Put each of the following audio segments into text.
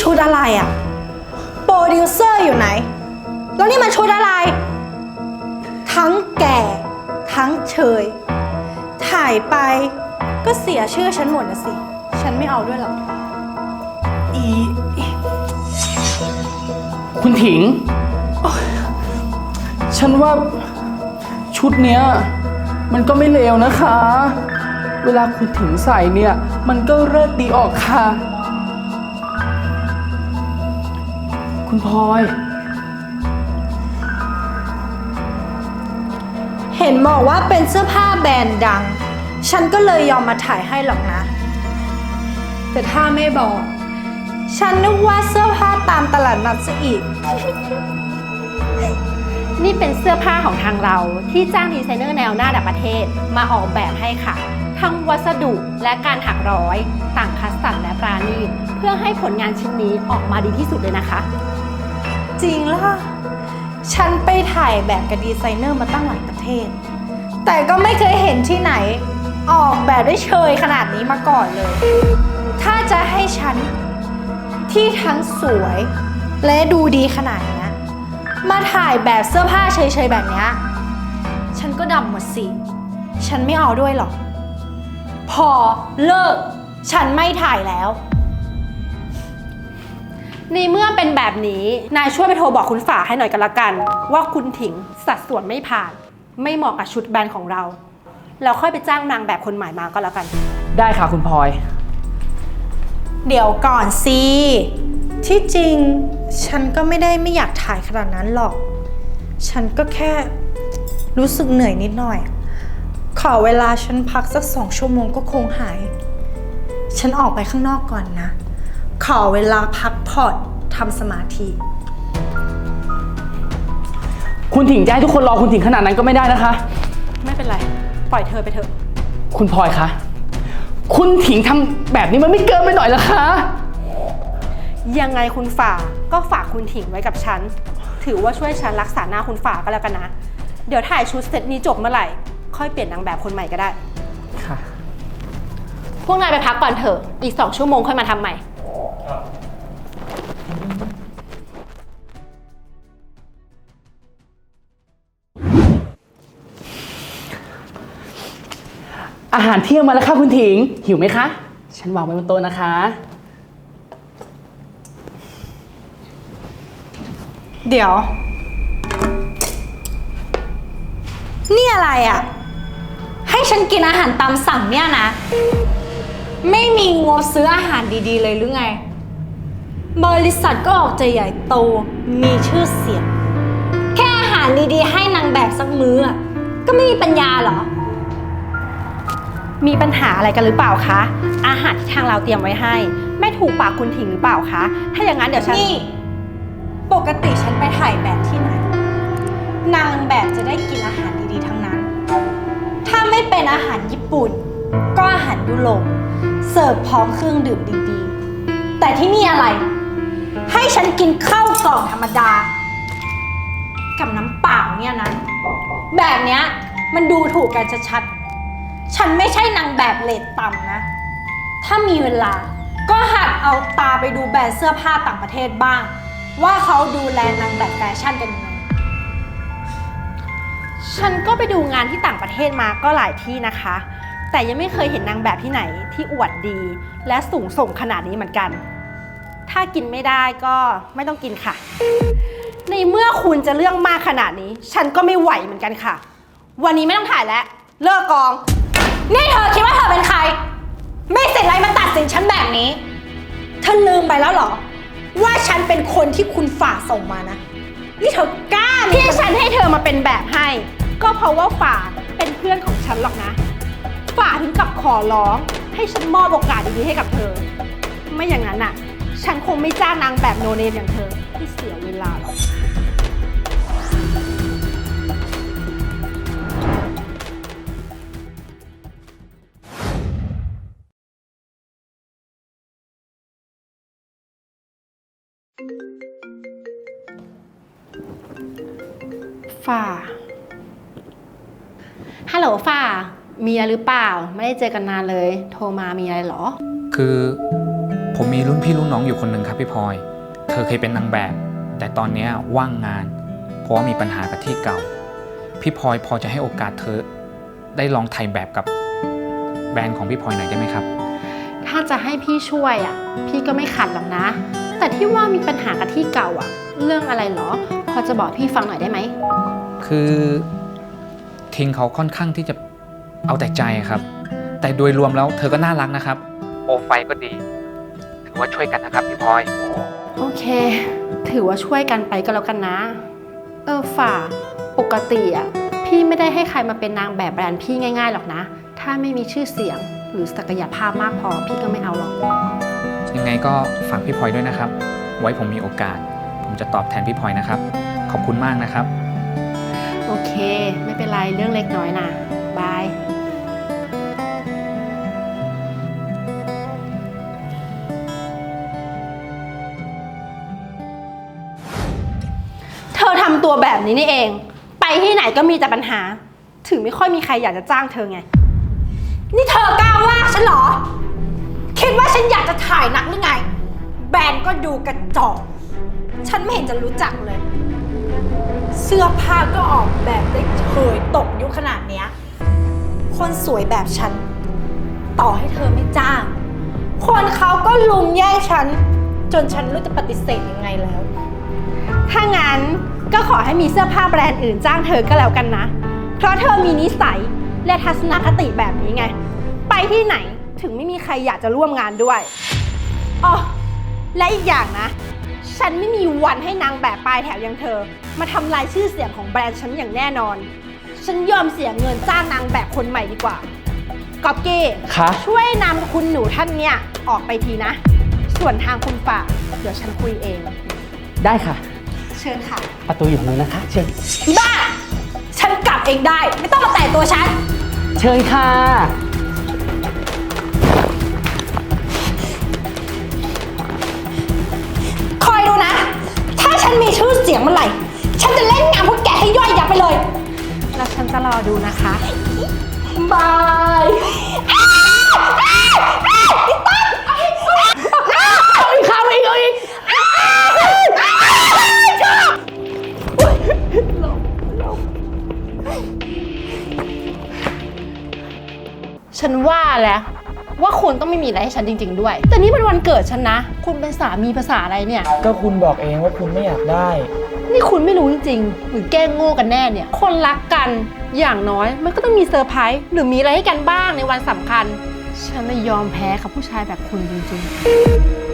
ชุดอะไรอะ่ะ โปรดิวเซอร์อยู่ไหน แล้วนี่มันชุดอะไร ทั้งแก่ ทั้งเชย ถ่ายไปก็เสียชื่อฉันหมดนะสิ ฉันไม่เอาด้วยหรอก อีอีคุณถิง ฉันว่าชุดเนี้ย มันก็ไม่เลวนะคะ เวลาคุณถิงใส่เนี่ย มันก็เลิศดีออกค่ะ คุณพลอย เห็นบอกว่าเป็นเสื้อผ้าแบรนด์ดัง ฉันก็เลยยอมมาถ่ายให้หรอกนะ แต่ถ้าไม่บอก ฉันนึกว่าเสื้อผ้าตามตลาดนัดซะอีก นี่เป็นเสื้อผ้าของทางเราที่จ้างดีไซเนอร์แนวหน้าระดับประเทศมาออกแบบให้ค่ะ ทั้งวัสดุและการถักร้อย ต่างคัดสรรและปราณีตเพื่อให้ผลงานชิ้นนี้ออกมาดีที่สุดเลยนะคะ จริงล่ะ ฉันไปถ่ายแบบกับดีไซเนอร์มาตั้งหลายประเทศ แต่ก็ไม่เคยเห็นที่ไหน ออกแบบได้เชยขนาดนี้มาก่อนเลย ถ้าจะให้ฉันที่ทั้งสวย และดูดีขนาดเนี้ยมาถ่ายแบบเสื้อผ้าเฉยๆแบบเนี้ยฉันก็ดำหมดสิ ฉันไม่เอาด้วยหรอก พอเลิก ฉันไม่ถ่ายแล้ว ในเมื่อเป็นแบบนี้ นายช่วยไปโทรบอกคุณฝ่าให้หน่อยกันละกัน ว่าคุณถิงสัดส่วนไม่ผ่าน ไม่เหมาะกับชุดแบรนด์ของเราแล้วค่อยไปจ้างนางแบบคนใหม่มาก็แล้วกัน ได้ค่ะคุณพลอย เดี๋ยวก่อนสิ ที่จริงฉันก็ไม่ได้ไม่อยากถ่ายขนาดนั้นหรอก ฉันก็แค่รู้สึกเหนื่อยนิดหน่อย ขอเวลาฉันพักสักสองชั่วโมงก็คงหาย ฉันออกไปข้างนอกก่อนนะ ขอเวลาพักผ่อนทำสมาธิ คุณถิงจะให้ทุกคนรอคุณถิงขนาดนั้นก็ไม่ได้นะคะ ไม่เป็นไร ปล่อยเธอไปเถอะ คุณพลอยคะ คุณถิงทำแบบนี้มันไม่เกินไปหน่อยเหรอคะ ยังไงคุณฝ่าก็ฝากคุณถิงไว้กับฉัน ถือว่าช่วยฉันรักษาหน้าคุณฝ่าก็แล้วกันนะ เดี๋ยวถ่ายชุดเซตนี้จบเมื่อไหร่ ค่อยเปลี่ยนนางแบบคนใหม่ก็ได้ ค่ะ พวกนายไปพักก่อนเถอะ อีกสองชั่วโมงค่อยมาทำใหม่ อาหารเที่ยงมาแล้วค่ะคุณถิง หิวไหมคะ ฉันวางไว้บนโต๊ะนะคะ เดี๋ยว นี่อะไรอะ่ะ ให้ฉันกินอาหารตามสั่งเนี่ยนะ ไม่มีงบซื้ออาหารดีๆเลยหรือไง บริษัทก็ออกจะใหญ่โต มีชื่อเสียง แค่อาหารดีๆ ให้นางแบบสักมื้ออะก็ไม่มีปัญญาเหรอ มีปัญหาอะไรกันหรือเปล่าคะ อาหารที่ทางเราเตรียมไว้ให้ ไม่ถูกปากคุณถิงหรือเปล่าคะ ถ้าอย่างนั้นเดี๋ยวฉัน นี่ ปกติฉันไปถ่ายแบบที่ไหน นางแบบจะได้กินอาหารดีๆ ทั้งนั้น ถ้าไม่เป็นอาหารญี่ปุ่น ก็อาหารยุโรป เสิร์ฟพร้อมเครื่องดื่มดีๆ แต่ที่นี่อะไร ให้ฉันกินข้าวกล่องธรรมดา กับน้ำเปล่าเนี่ยนะ แบบเนี้ยมันดูถูกกันชัดๆฉันไม่ใช่นางแบบเลทต่ำนะ ถ้ามีเวลา ก็หัดเอาตาไปดูแบรนด์เสื้อผ้าต่างประเทศบ้าง ว่าเขาดูแลนางแบบแฟชั่นกันยังไง ฉันก็ไปดูงานที่ต่างประเทศมาก็หลายที่นะคะ แต่ยังไม่เคยเห็นนางแบบที่ไหนที่อวดดี และสูงส่งขนาดนี้เหมือนกัน ถ้ากินไม่ได้ก็ไม่ต้องกินค่ะ ในเมื่อคุณจะเรื่องมากขนาดนี้ ฉันก็ไม่ไหวเหมือนกันค่ะ วันนี้ไม่ต้องถ่ายแล้ว เลิกกอง นี่เธอคิดว่าเธอเป็นใคร ไม่สิทธิ์อะไรมาตัดสินฉันแบบนี้ เธอลืมไปแล้วเหรอ ว่าฉันเป็นคนที่คุณฝ่าส่งมานะ นี่เธอกล้ามีที่ฉันให้เธอมาเป็นแบบให้ ก็เพราะว่าฝ่าเป็นเพื่อนของฉันหรอกนะ ฝ่าถึงกับขอร้อง ให้ฉันมอบโอกาสดีๆให้กับเธอ ไม่อย่างนั้นน่ะ ฉันคงไม่จ้างนางแบบโนเนมอย่างเธอที่เสียเวลาหรอก ฝ่า ฮัลโหลฝ่า มีอะไรหรือเปล่า ไม่ได้เจอกันนานเลย โทรมามีอะไรเหรอ คือ ผมมีรุ่นพี่รุ่นน้องอยู่คนหนึ่งครับพี่พลอย เธอเคยเป็นนางแบบ แต่ตอนเนี้ยว่างงาน เพราะว่ามีปัญหากับที่เก่า พี่พลอยพอจะให้โอกาสเธอ ได้ลองถ่ายแบบกับแบรนด์ของพี่พลอยหน่อยได้ไหมครับ ถ้าจะให้พี่ช่วยอะ พี่ก็ไม่ขัดหรอกนะ แต่ที่ว่ามีปัญหากับที่เก่าอะ เรื่องอะไรเหรอ พอจะบอกพี่ฟังหน่อยได้ไหม คือทิงเขาค่อนข้างที่จะเอาแต่ใจครับ แต่โดยรวมแล้วเธอก็น่ารักนะครับ โปรไฟล์ก็ดีถือ ว่าช่วยกันนะครับพี่พลอย โอเค ถือว่าช่วยกันไปก็แล้วกันนะ เออฝ่า ปกติอะ พี่ไม่ได้ให้ใครมาเป็นนางแบบแบรนด์พี่ง่ายๆหรอกนะ ถ้าไม่มีชื่อเสียงหรือศักยภาพมากพอพี่ก็ไม่เอาหรอก ยังไงก็ฝากพี่พลอยด้วยนะครับ ไว้ผมมีโอกาส ผมจะตอบแทนพี่พลอยนะครับ ขอบคุณมากนะครับ โอเค ไม่เป็นไรเรื่องเล็กน้อยนะบาย ตัวแบบนี้นี่เอง ไปที่ไหนก็มีแต่ปัญหา ถึงไม่ค่อยมีใครอยากจะจ้างเธอไง นี่เธอกล้าว่าฉันเหรอ คิดว่าฉันอยากจะถ่ายนักหรือไง แบรนด์ก็ดูกระจอก ฉันไม่เห็นจะรู้จักเลย เสื้อผ้าก็ออกแบบได้เฉยตกยุคขนาดเนี้ย คนสวยแบบฉัน ต่อให้เธอไม่จ้าง คนเขาก็ลุมแย่งฉัน จนฉันไม่รู้จะปฏิเสธยังไงแล้ว ถ้างั้น ก็ขอให้มีเสื้อผ้าแบรนด์อื่นจ้างเธอก็แล้วกันนะ เพราะเธอมีนิสัยและทัศนคติแบบนี้ไง ไปที่ไหนถึงไม่มีใครอยากจะร่วมงานด้วยอ๋อและอีกอย่างนะ ฉันไม่มีวันให้นางแบบปลายแถวอย่างเธอ มาทำลายชื่อเสียงของแบรนด์ฉันอย่างแน่นอน ฉันยอมเสียเงินจ้างนางแบบคนใหม่ดีกว่ากอบกี้คะ ช่วยนำคุณหนูท่านเนี่ยออกไปทีนะ ส่วนทางคุณฝ่าเดี๋ยวฉันคุยเอง ได้ค่ะ เชิญค่ะ ประตูอยู่ตรงนู้นนะคะ เชิญ อีบ้า ฉันกลับเองได้ ไม่ต้องมาแตะตัวฉัน เชิญค่ะ คอยดูนะ ถ้าฉันมีชื่อเสียงเมื่อไหร่ ฉันจะเล่นงานพวกแกให้ย่อยยับไปเลย แล้วฉันจะรอดูนะคะ บายเอา คุณต้องไม่มีอะไรให้ฉันจริง ๆ ด้วย แต่นี่เป็นวันเกิดฉันนะ คุณเป็นสามีภาษาอะไรเนี่ย ก็คุณบอกเองว่าคุณไม่อยากได้ นี่คุณไม่รู้จริงๆ หรือแกล้งโง่กันแน่เนี่ย คนรักกันอย่างน้อยมันก็ต้องมีเซอร์ไพรส์หรือมีอะไรให้กันบ้างในวันสำคัญ ฉันไม่ยอมแพ้กับผู้ชายแบบคุณจริง ๆ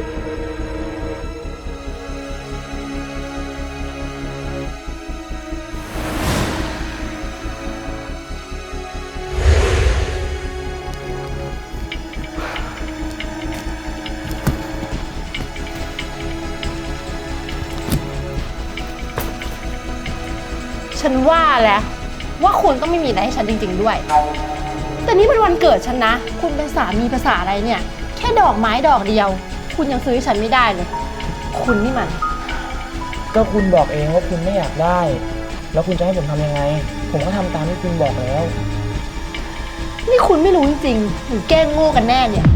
ฉันว่าแล้วว่าคุณต้องไม่มีอะไรให้ฉันจริง ๆ ด้วย แต่นี่เป็นวันเกิดฉันนะ คุณเป็นสามีภาษาอะไรเนี่ย แค่ดอกไม้ดอกเดียว คุณยังซื้อให้ฉันไม่ได้เลย คุณนี่มัน ก็คุณบอกเองว่าคุณไม่อยากได้ แล้วคุณจะให้ผมทำยังไง ผมก็ทำตามที่คุณบอกแล้ว นี่คุณไม่รู้จริงๆหรือแกล้งโง่กันแน่เนี่ย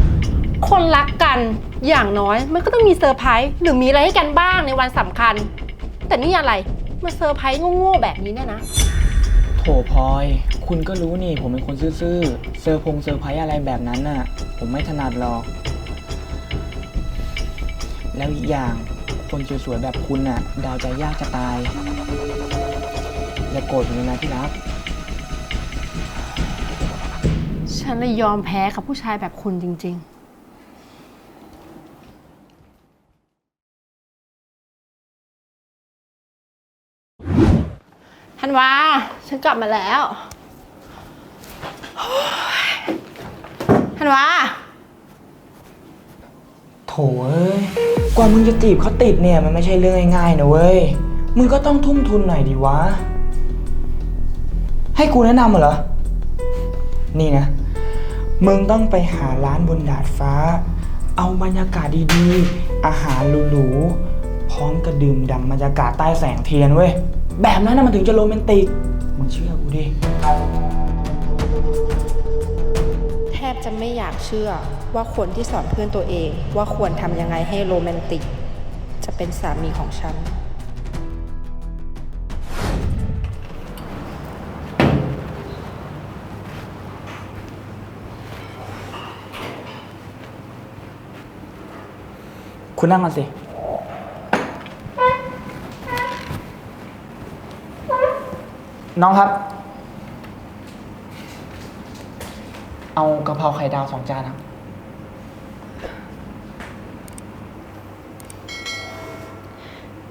คนรักกันอย่างน้อย มันก็ต้องมีเซอร์ไพรส์หรือมีอะไรให้กันบ้างในวันสำคัญ แต่นี่อะไร มาเซอร์ไพรส์โง่ๆแบบนี้เนี่ยนะ โถพลอย คุณก็รู้นี่ ผมเป็นคนซื่อๆ เซอร์พงเซอร์ไพรส์อะไรแบบนั้นน่ะ ผมไม่ถนัดหรอก แล้วอีกอย่าง คนสวยๆแบบคุณน่ะ ดาวใจยากจะตาย อย่าโกรธผมเลยนะที่รัก ฉันเลยยอมแพ้กับผู้ชายแบบคุณจริง ๆ ธันวา ฉันกลับมาแล้วธันวา โถเอ้ย กว่ามึงจะจีบเขาติดเนี่ยมันไม่ใช่เรื่องง่ายๆนะเว้ย มึงก็ต้องทุ่มทุนหน่อยดิวะ ให้กูแนะนำเหรอ นี่นะ มึงต้องไปหาร้านบนดาดฟ้า เอาบรรยากาศดีๆ อาหารหรูๆ พร้อมกระดื่มด่ำบรรยากาศใต้แสงเทียนเว้ย แบบนั้นนะมันถึงจะโรแมนติก มึงเชื่อกูดิ แทบจะฉันไม่อยากเชื่อว่าคนที่สอนเพื่อนตัวเองว่าควรทำยังไงให้โรแมนติก จะเป็นสามีของฉัน คุณนั่งกันสิ น้องครับ เอากะเพราไข่ดาวสองจานครับ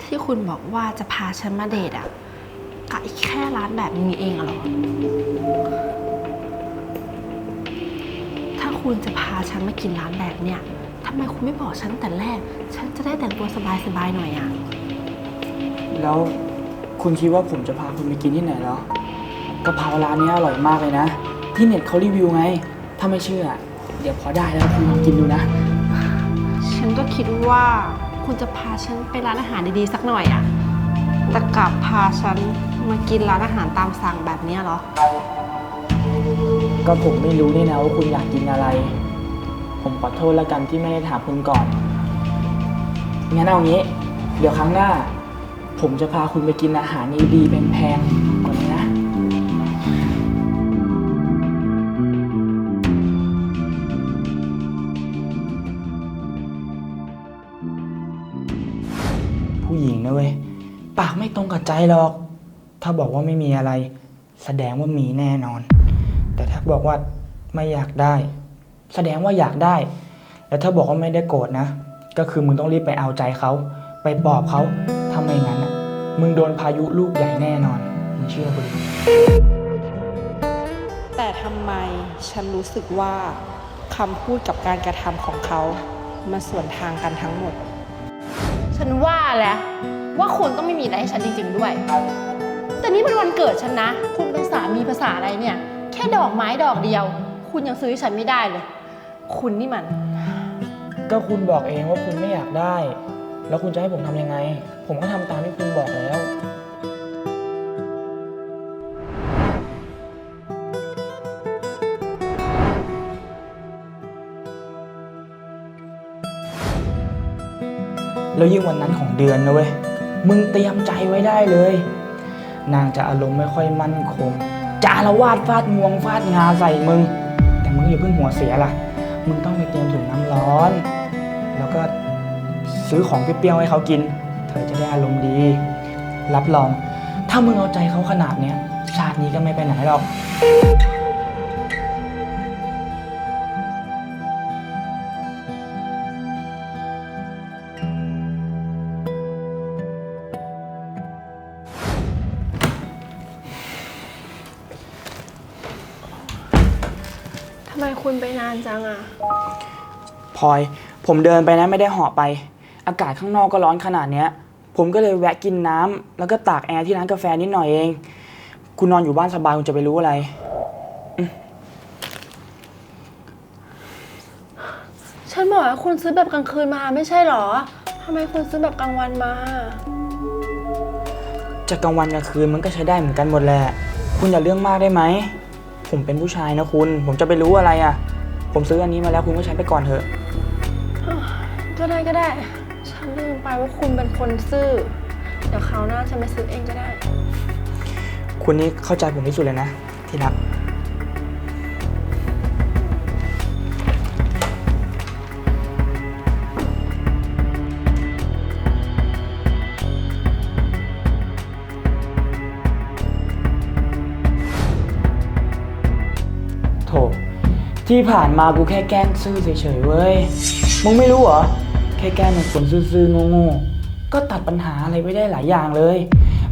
ที่คุณบอกว่าจะพาฉันมาเดทอะกะอีกแค่ร้านแบบนี้เองเหรอ ถ้าคุณจะพาฉันมากินร้านแบบเนี้ยทำไมคุณไม่บอกฉันแต่แรก ฉันจะได้แต่งตัวสบายๆหน่อยอะ แล้ว คุณคิดว่าผมจะพาคุณไปกินที่ไหนเหรอกะเพราร้านนี้อร่อยมากเลยนะ ที่เน็ตเขารีวิวไง ถ้าไม่เชื่อ เดี๋ยวพอได้แล้วคุณลองกินดูนะ ฉันก็คิดว่าคุณจะพาฉันไปร้านอาหารดีๆสักหน่อยอะแต่กลับพาฉันมากินร้านอาหารตามสั่งแบบเนี้ยเหรอ ก็ผมไม่รู้นี่นะว่าคุณอยากกินอะไร ผมขอโทษแล้วกันที่ไม่ได้ถามคุณก่อน งั้นเอางี้ เดี๋ยวครั้งหน้า ผมจะพาคุณไปกินอาหารดีๆแพงๆกว่านี้นะ ผู้หญิงนะเว้ย ปากไม่ตรงกับใจหรอก ถ้าบอกว่าไม่มีอะไร แสดงว่ามีแน่นอน แต่ถ้าบอกว่าไม่อยากได้ แสดงว่าอยากได้ แล้วถ้าบอกว่าไม่ได้โกรธนะ ก็คือมึงต้องรีบไปเอาใจเขา ไปปลอบเขาาไม่งั้นอะ มึงโดนพายุลูกใหญ่แน่นอน มึงเชื่อกูดิแต่ทำไมฉันรู้สึกว่าคำพูดกับการกระทำของเขามันส่วนทางกันทั้งหมด ฉันว่าแล้ว ว่าคุณต้องไม่มีอะไรให้ฉันจริง ๆ ด้วย แต่นี่มันวันเกิดฉันนะ คุณเป็นสามีภาษาอะไรเนี่ย แค่ดอกไม้ดอกเดียว คุณยังซื้อให้ฉันไม่ได้เลย คุณนี่มัน ก็คุณบอกเองว่าคุณไม่อยากได้ แล้วคุณจะให้ผมทำยังไง ผมก็ทำตามที่คุณบอกแล้ว แล้วยิ่งวันนั้นของเดือนนะเว้ย มึงเตรียมใจไว้ได้เลย นางจะอารมณ์ไม่ค่อยมั่นคง จะอาละวาดฟาดงวงฟาดงาใส่มึง แต่มึงอย่าเพิ่งหัวเสียล่ะ มึงต้องไปเตรียมถุงน้ำร้อน แล้วก็ ซื้อของเปรี้ยวๆให้เขากิน เธอจะได้อารมณ์ดี รับรอง ถ้ามึงเอาใจเขาขนาดเนี้ยชาตินี้ก็ไม่ไปไหนหรอก ทำไมคุณไปนานจังอะ พลอย ผมเดินไปนะไม่ได้เหาะไป อากาศข้างนอกก็ร้อนขนาดเนี้ย ผมก็เลยแวะกินน้ำแล้วก็ตากแอร์ที่ร้านกาแฟนิดหน่อยเอง คุณนอนอยู่บ้านสบายคุณจะไปรู้อะไร ฉันบอกว่าคุณซื้อแบบกลางคืนมาไม่ใช่เหรอ ทำไมคุณซื้อแบบกลางวันมา จะกลางวันกลางคืนมันก็ใช้ได้เหมือนกันหมดแหละ คุณอย่าเรื่องมากได้ไหม ผมเป็นผู้ชายนะคุณ ผมจะไปรู้อะไรอะ่ะ ผมซื้ออันนี้มาแล้วคุณก็ใช้ไปก่อนเถอะ ก็ได้ก็ได้ ไปว่าคุณเป็นคนซื่อ เดี๋ยวคราวหน้าฉันไปซื้อเองก็ได้ คุณนี่เข้าใจผมที่สุดเลยนะ ที่รัก โถที่ผ่านมากูแค่แกล้งซื่อเฉยๆเว้ย มึงไม่รู้เหรอ แค่แกล้งเป็นคนซื่อๆโง่ๆก็ตัดปัญหาอะไรไว้ได้หลายอย่างเลย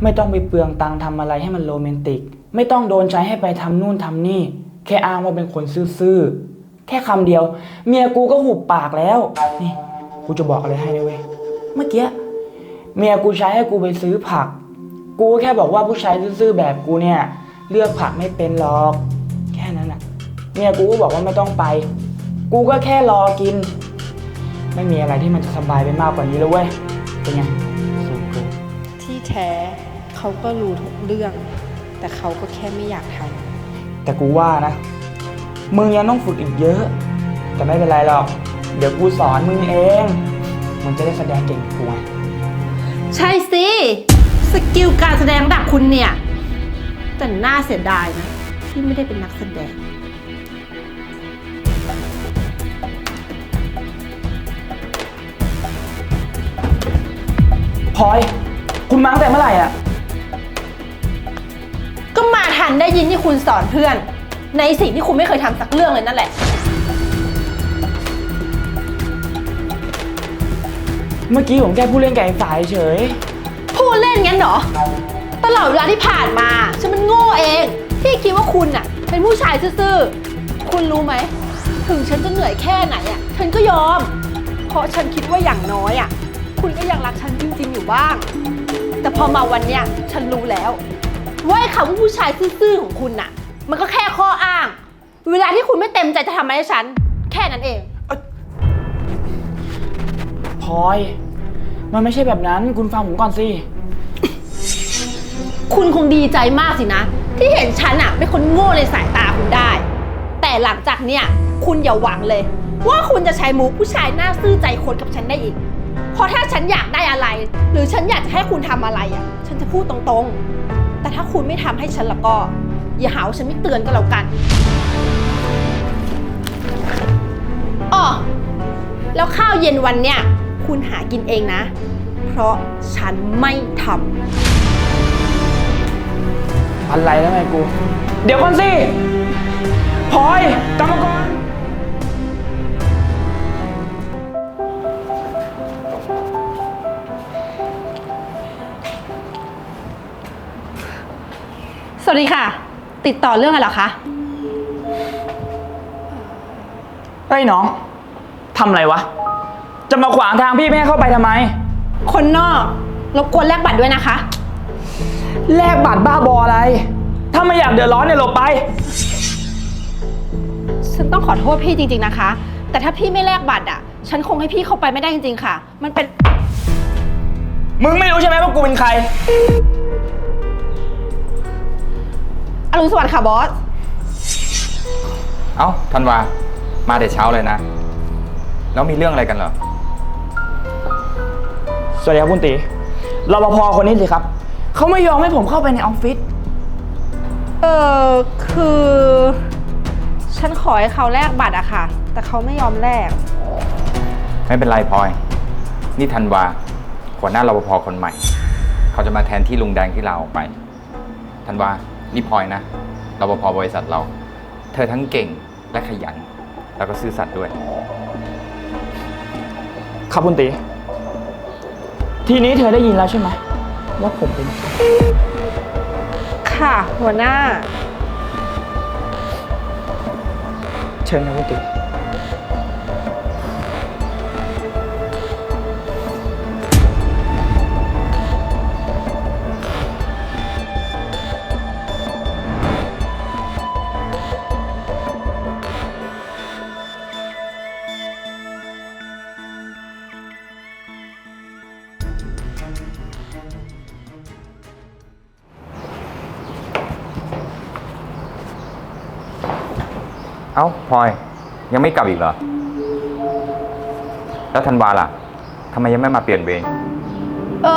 ไม่ต้องไปเปลืองตังค์ทำอะไรให้มันโรแมนติก ไม่ต้องโดนใช้ให้ไปทำนู่นทำนี่ แค่อ้างว่าเป็นคนซื่อๆแค่คำเดียว เมียกูก็หุบปากแล้วนี่กูจะบอกอะไรให้เลยเว้ยเมื่อกี้เมียกูใช้ให้กูไปซื้อผัก กูแค่บอกว่าผู้ชายซื่อๆแบบกูเนี่ยเลือกผักไม่เป็นหรอก แค่นั้นน่ะ เมียกูก็บอกว่าไม่ต้องไป กูก็แค่รอกิน ไม่มีอะไรที่มันจะสบายไปมากกว่านี้แล้วเว้ย เป็นไงสูงเกินที่แท้เขาก็รู้ทุกเรื่อง แต่เขาก็แค่ไม่อยากทแต่กูว่านะ มึงยังต้องฝึกอีกเยอะ แต่ไม่เป็นไรหรอก เดี๋ยวกูสอนมึงเอง มึงจะได้แสดงเก่งกว่า ใช่สิ สกิลการแสดงระดับคุณเนี่ย แต่น่าเสียดายนะ ที่ไม่ได้เป็นนักแสดง พลอย คุณมาตั้งแต่เมื่อไหร่อะ ก็มาทันได้ยินที่คุณสอนเพื่อน ในสิ่งที่คุณไม่เคยทำสักเรื่องเลยนั่นแหละ เมื่อกี้ผมแค่พูดเล่นกับไอ้ฝ่ายเฉย พูดเล่นงั้นเหรอ ตลอดเวลาที่ผ่านมา ฉันมันโง่เอง ที่คิดว่าคุณน่ะ เป็นผู้ชายซื่อๆ คุณรู้ไหม ถึงฉันจะเหนื่อยแค่ไหนอะ ฉันก็ยอม เพราะฉันคิดว่าอย่างน้อยอะ คุณก็ยังรักฉันจริงๆอยู่ บ้าง แต่พอมาวันเนี้ยฉันรู้แล้วว่าไอ้คำว่าผู้ชายซื่อๆของคุณน่ะ มันก็แค่ข้ออ้าง เวลาที่คุณไม่เต็มใจจะทำอะไรให้ฉัน แค่นั้นเอง พลอย มันไม่ใช่แบบนั้น คุณฟังผมก่อนสิ คุณคงดีใจมากสินะ ที่เห็นฉันอะเป็นคนโง่ในสายตาคุณได้ แต่หลังจากเนี้ยคุณอย่าหวังเลย ว่าคุณจะใช้มุกผู้ชายหน้าซื่อใจคนกับฉันได้อีก เพราะถ้าฉันอยากได้อะไร หรือฉันอยากจะให้คุณทำอะไรอะ ฉันจะพูดตรงๆ แต่ถ้าคุณไม่ทำให้ฉันแล้วก็ อย่าหาว่าฉันไม่เตือนก็แล้วกันอ๋อแล้วข้าวเย็นวันเนี้ยคุณหากินเองนะ เพราะฉันไม่ทำ อะไรแล้วไงกู เดี๋ยวก่อนสิพลอยกรรมกร สวัสดีค่ะ ติดต่อเรื่องอะไรเหรอคะ เฮ้ยน้องทำอะไรวะ จะมาขวางทางพี่ไม่ให้เข้าไปทำไม คนนอกรบกวนแลกบัตรด้วยนะคะ แลกบัตรบ้าบออะไร ถ้าไม่อยากเดือดร้อนเนี่ยหลบไป ฉันต้องขอโทษพี่จริง ๆนะคะ แต่ถ้าพี่ไม่แลกบัตรอะ ฉันคงให้พี่เข้าไปไม่ได้จริงๆค่ะ มันเป็น มึงไม่รู้ใช่ไหมว่ากูเป็นใคร รุณสวัสดิ์ค่ะบอส เอ้าธันวา มาแต่เช้าเลยนะ แล้วมีเรื่องอะไรกันเหรอ สวัสดีครับคุณตีรปภคนนี้สิครับ เขาไม่ยอมให้ผมเข้าไปในออฟฟิศ เออคือ ฉันขอให้เขาแลกบัตรอะค่ะ แต่เขาไม่ยอมแลก ไม่เป็นไรพลอย นี่ธันวาหัวหน้ารปภคนใหม่ เขาจะมาแทนที่ลุงแดงที่ลาออกไปธันวา นี่พลอยนะรปภบริษัทเรา เธอทั้งเก่งและขยัน แล้วก็ซื่อสัตย์ด้วย ครับคุณตี ทีนี้เธอได้ยินแล้วใช่ไหมว่าผมเป็นใครค่ะ หัวหน้า เชิญนะคุณตี เอ้าพลอย ยังไม่กลับอีกเหรอ แล้วธันวาล่ะทำไมยังไม่มาเปลี่ยนเวรเอ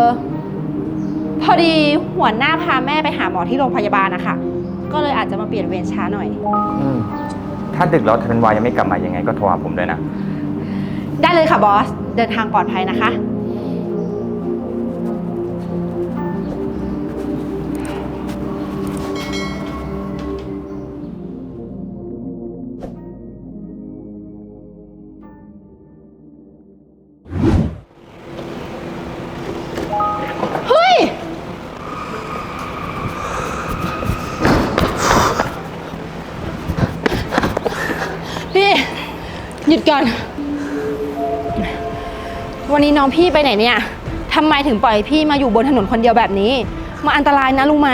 อพอดีหัวหน้าพาแม่ไปหาหมอที่โรงพยาบาลนะคะ ก็เลยอาจจะมาเปลี่ยนเวรช้าหน่อย อืมถ้าดึกแล้วธันวายังไม่กลับมายังไงก็โทรหาผมด้วยนะ ได้เลยค่ะบอส เดินทางปลอดภัยนะคะ หยุดก่อน วันนี้น้องพี่ไปไหนเนี่ยทำไมถึงปล่อยให้พี่มาอยู่บนถนนคนเดียวแบบนี้ มาอันตรายนะรู้ไหม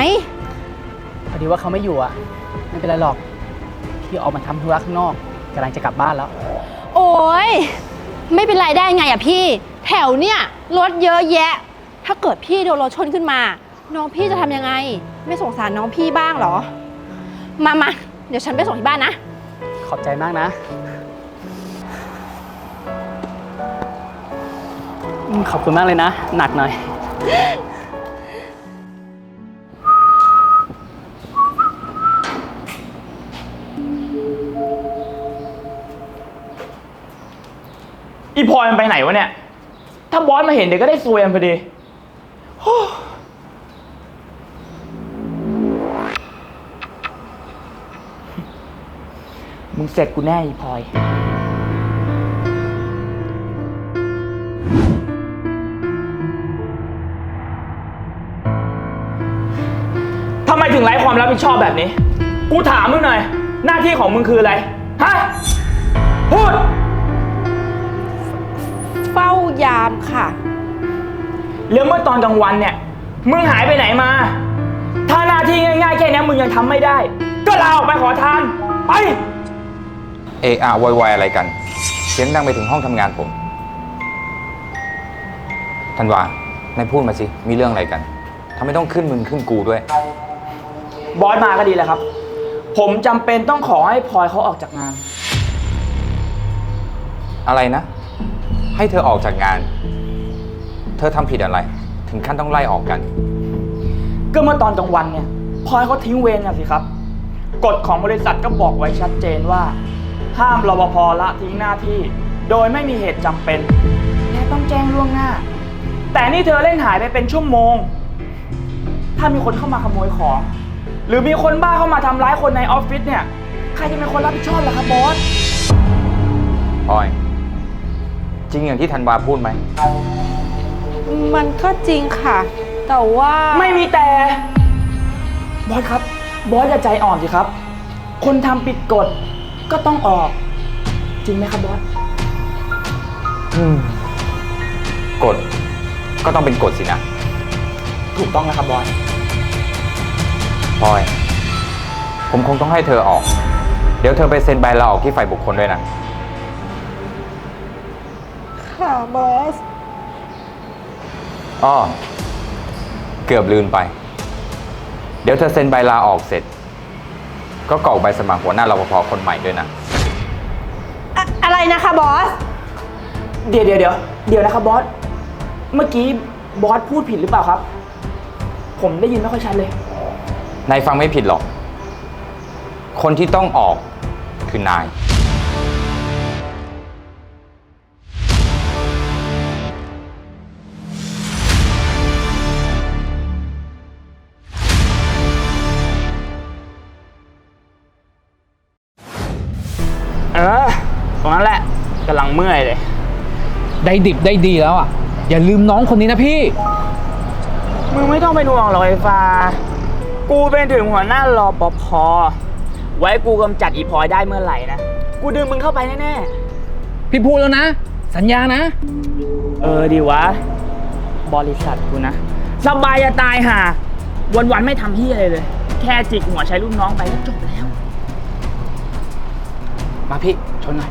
พอดีว่าเขาไม่อยู่อะ ไม่เป็นไรหรอก พี่ออกมาทำธุระข้างนอกกำลังจะกลับบ้านแล้ว โอ้ยไม่เป็นไรได้ไงอะพี่ แถวเนี่ยรถเยอะแยะ ถ้าเกิดพี่โดนรถชนขึ้นมา น้องพี่จะทำยังไง ไม่สงสารน้องพี่บ้างเหรอ มามาเดี๋ยวฉันไปส่งที่บ้านนะ ขอบใจมากนะ ขอบคุณมากเลยนะ หนักหน่อย อีพลอยมันไปไหนวะเนี่ย ถ้าบอสมาเห็นเดี๋ยวก็ได้ซวยกันพอดีโอ้มึงเสร็จกูแน่อีพลอย ไมถึงไร้ความรับผิดชอบแบบนี้ กูถามมึงหน่อย หน้าที่ของมึงคืออะไร ฮะ พูด เฝ้ายามค่ะ แล้วเมื่อตอนกลางวันเนี่ย มึงหายไปไหนมา ถ้าหน้าที่ง่ายๆแค่เนี้ยมึงยังทำไม่ได้ ก็ลาออกไปขอทาน ไป เอะอะโวยวายอะไรกัน เสียงดังไปถึงห้องทำงานผมธันวานายพูดมาสิ มีเรื่องอะไรกันทำไมต้องขึ้นมึงขึ้นกูด้วย บอสมาก็ดีแล้วครับ ผมจำเป็นต้องขอให้พลอยเขาออกจากงาน อะไรนะ ให้เธอออกจากงาน เธอทำผิดอะไร ถึงขั้นต้องไล่ออกกัน ก็เมื่อตอนกลางวันเนี่ยพลอยเขาทิ้งเวรนะสิครับ กฎของบริษัทก็บอกไว้ชัดเจนว่า ห้ามรปภละทิ้งหน้าที่ โดยไม่มีเหตุจำเป็นและต้องแจ้งล่วงหน้า แต่นี่เธอเล่นหายไปเป็นชั่วโมง ถ้ามีคนเข้ามาขโมยของ หรือมีคนบ้าเข้ามาทำร้ายคนในออฟฟิศเนี่ย ใครจะเป็นคนรับผิดชอบล่ะครับบอสพลอย จริงอย่างที่ธันวาพูดไหม มันก็จริงค่ะ แต่ว่าไม่มีแต่ บอสครับ บอสอย่าใจอ่อนสิครับ คนทำผิดกฎก็ต้องออก จริงไหมครับบอส อืม กฎก็ต้องเป็นกฎสินะ ถูกต้องนะครับบอส พลอย ผมคงต้องให้เธอออก เดี๋ยวเธอไปเซ็นใบลาออกที่ฝ่ายบุคคลด้วยนะ ค่ะบอส อ้อ เกือบลืมไป เดี๋ยวเธอเซ็นใบลาออกเสร็จ ก็กรอกใบสมัครหัวหน้ารปภคนใหม่ด้วยนะ อะอะไรนะคะบอส เดี๋ยวเดี๋ยวเดี๋ยวเดี๋ยวนะครับบอส เมื่อกี้บอสพูดผิดหรือเปล่าครับ ผมได้ยินไม่ค่อยชัดเลย นายฟังไม่ผิดหรอก คนที่ต้องออกคือนาย เออ ตรงนั้นแหละกำลังเมื่อยเลย ได้ดิบได้ดีแล้วอะ อย่าลืมน้องคนนี้นะพี่ มึงไม่ต้องเป็นห่วงหรอกไอ้ฟ้า กูเป็นถึงหัวหน้ารอปภไว้กูกำจัดอีพลอยได้เมื่อไหร่นะ กูดึงมึงเข้าไปแน่พี่พูดแล้วนะ สัญญานะ ๆ เออดีวะ บริษัทกูนะ สบายจะตายห่าวันๆไม่ทำเฮียอะไรเลย แค่จิกหัวใช้ลูกน้องไปก็จบแล้ว มาพี่ ชนหน่อย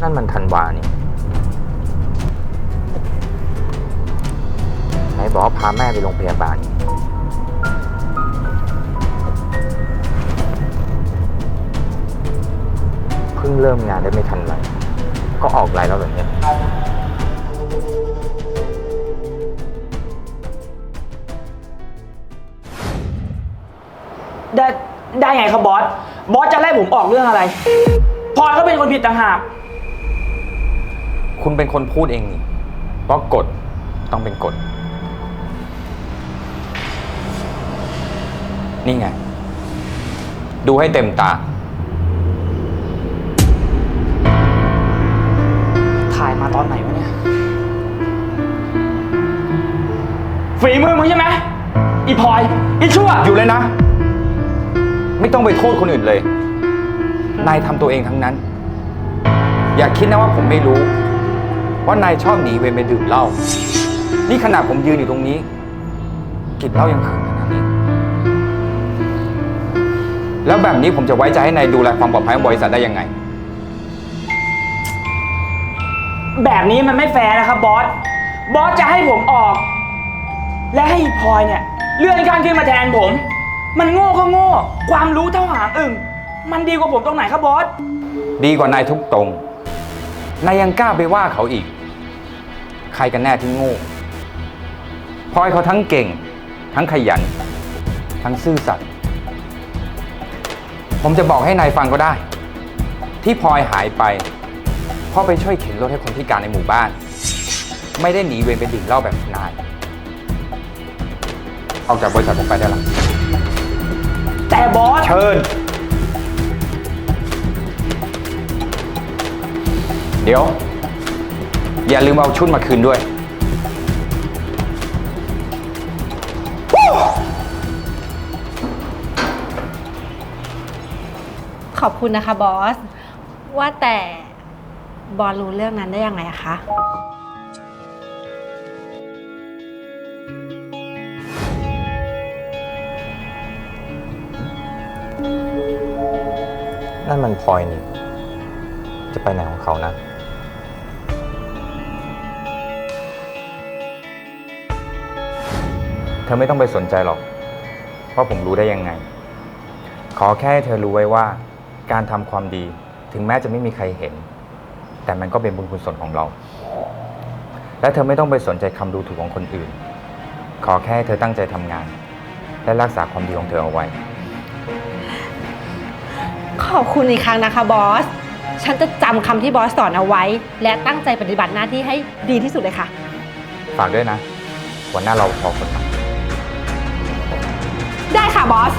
นั่นมันธันวานี่ บอกว่าพาแม่ไปโรงพยาบาล เพิ่งเริ่มงานได้ไม่ทันไรก็ออกไลน์แล้วแบบเนี้ยได้ได้ไงครับบอส บอสจะไล่ผมออกเรื่องอะไรพลอยก็เป็นคนผิดต่างหาก คุณเป็นคนพูดเองนี่ว่ากฎต้องเป็นกฎ นี่ไง ดูให้เต็มตา ถ่ายมาตอนไหนวะเนี่ย ฝีมือมึงใช่ไหมอีพลอย อีชั่ว อยู่เลยนะ ไม่ต้องไปโทษคนอื่นเลย นายทำตัวเองทั้งนั้น อย่าคิดนะว่าผมไม่รู้ ว่านายชอบหนีเวรไปดื่มเหล้า นี่ขนาดผมยืนอยู่ตรงนี้กลินเหล้ายังขึงขน แล้วแบบนี้ผมจะไว้ใจให้นายดูแลความปลอดภัยของบริษัทได้ยังไง แบบนี้มันไม่แฟร์นะครับบอส บอสจะให้ผมออก และให้อีพลอยเนี่ย เลื่อนขั้นขึ้นมาแทนผม มันโง่ก็โง่ ความรู้เท่าหางอึ่งมันดีกว่าผมตรงไหนครับบอส ดีกว่านายทุกตรง นายยังกล้าไปว่าเขาอีก ใครกันแน่ที่โง่พลอยเขาทั้งเก่ง ทั้งขยัน ทั้งซื่อสัตย์ ผมจะบอกให้นายฟังก็ได้ ที่พลอยหายไปเพราะไปช่วยเข็นรถให้คนพิการในหมู่บ้าน ไม่ได้หนีเวรไปดื่มเหล้าแบบนายออกจากบริษัทผมไปได้แล้วแต่บอส เชิญ เดี๋ยว อย่าลืมเอาชุดมาคืนด้วย อบคุณนะคะบอส ว่าแต่บอสรู้เรื่องนั้นได้ยังไงคะ นั่นมันพลอยนี่ จะไปไหนของเขานะ เธอไม่ต้องไปสนใจหรอกเพราะผมรู้ได้ยังไง ขอแค่ให้เธอรู้ไว้ว่า การทำความดี ถึงแม้จะไม่มีใครเห็น แต่มันก็เป็นบุญกุศลของเรา และเธอไม่ต้องไปสนใจคำดูถูกของคนอื่น ขอแค่ให้เธอตั้งใจทำงาน และรักษาความดีของเธอเอาไว้ ขอบคุณอีกครั้งนะคะบอส ฉันจะจำคำที่บอสสอนเอาไว้ และตั้งใจปฏิบัติหน้าที่ให้ดีที่สุดเลยค่ะ ฝากด้วยนะหัวหน้าเราพอคนใหม่ ได้ค่ะบอส